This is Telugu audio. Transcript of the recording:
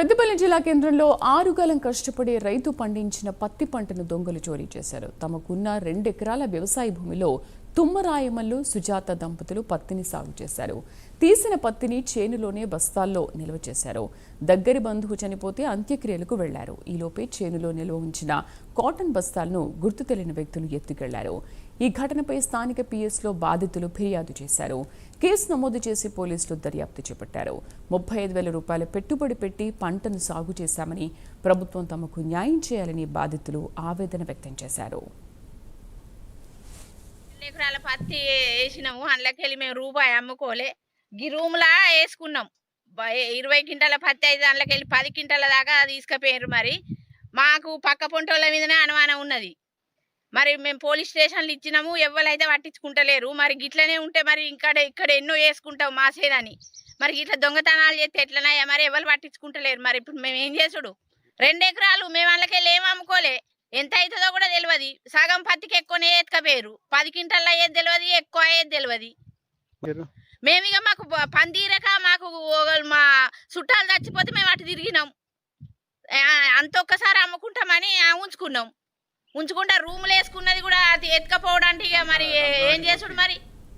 పెద్దపల్లి జిల్లా కేంద్రంలో ఆరుగాలం కష్టపడే రైతు పండించిన పత్తి పంటను దొంగలు చోరీ చేశారు. తమకున్న రెండెకరాల వ్యవసాయ భూమిలో తుమ్మరాయమల్లు సుజాత దంపతులు పత్తిని సాగు చేశారు. తీసిన పత్తిని చేనులోనే బస్తాల్లో నిల్వ చేశారు. దగ్గరి బంధువు చనిపోతే అంత్యక్రియలకు వెళ్ళారు. ఈలోపే చేనులో నిల్వ ఉంచిన కాటన్ బస్తాలను గుర్తు తెలియని వ్యక్తులు ఎత్తుకెళ్ళారు. ఈ ఘటనపై స్థానిక పిఎస్లో బాధితులు ఫిర్యాదు చేశారు. కేసు నమోదు చేసి పోలీసులు దర్యాప్తు చేపట్టారు. ముప్పై ఐదు వేల రూపాయల పెట్టుబడి పెట్టి పంటను సాగు చేశామని ప్రభుత్వం తమకు న్యాయం చేయాలని బాధితులు ఆవేదన వ్యక్తం చేశారు. ఎకరాల పత్తి వేసినాము. అందులోకెళ్ళి మేము రూపాయి అమ్ముకోలే. గీ రూమ్లా వేసుకున్నాం. ఇరవై క్వింటాల పత్తి అయితే అందులోకెళ్ళి పది క్వింటాల దాకా తీసుకుపోయారు మరి. మాకు పక్క పొంటోళ్ళ మీదనే అనుమానం ఉన్నది. మరి మేము పోలీస్ స్టేషన్లు ఇచ్చినాము. ఎవరైతే పట్టించుకుంటలేరు. మరి గిట్లనే ఉంటే మరి ఇక్కడ ఇక్కడ ఎన్నో వేసుకుంటాం మాసేదని. మరి ఇట్లా దొంగతనాలు చేస్తే ఎట్లనయ్యా? మరి ఎవరు పట్టించుకుంటలేరు. మరి ఇప్పుడు మేము ఏం చేసుడు? రెండు ఎకరాలు మేము అందులోకెళ్ళి ఏం ఎంత అవుతుందో కూడా తెలియదు సగం పత్తికి ఎక్కువనే ఎత్తుకపోయారు పది క్వింటల్ అయ్యేది తెలియదు ఎక్కువ అయ్యేది తెలియదు మేము ఇక మాకు ప- పని తీరక మాకు మా చుట్టాలు చచ్చిపోతే మేము అటు తిరిగినాం. అంత ఒక్కసారి అమ్ముకుంటామని ఉంచుకున్నాం. ఉంచుకుంటా రూములు వేసుకున్నది కూడా అది ఎత్తుకపోవడానికి ఇక మరి ఏ- ఏం చేసుడు మరి?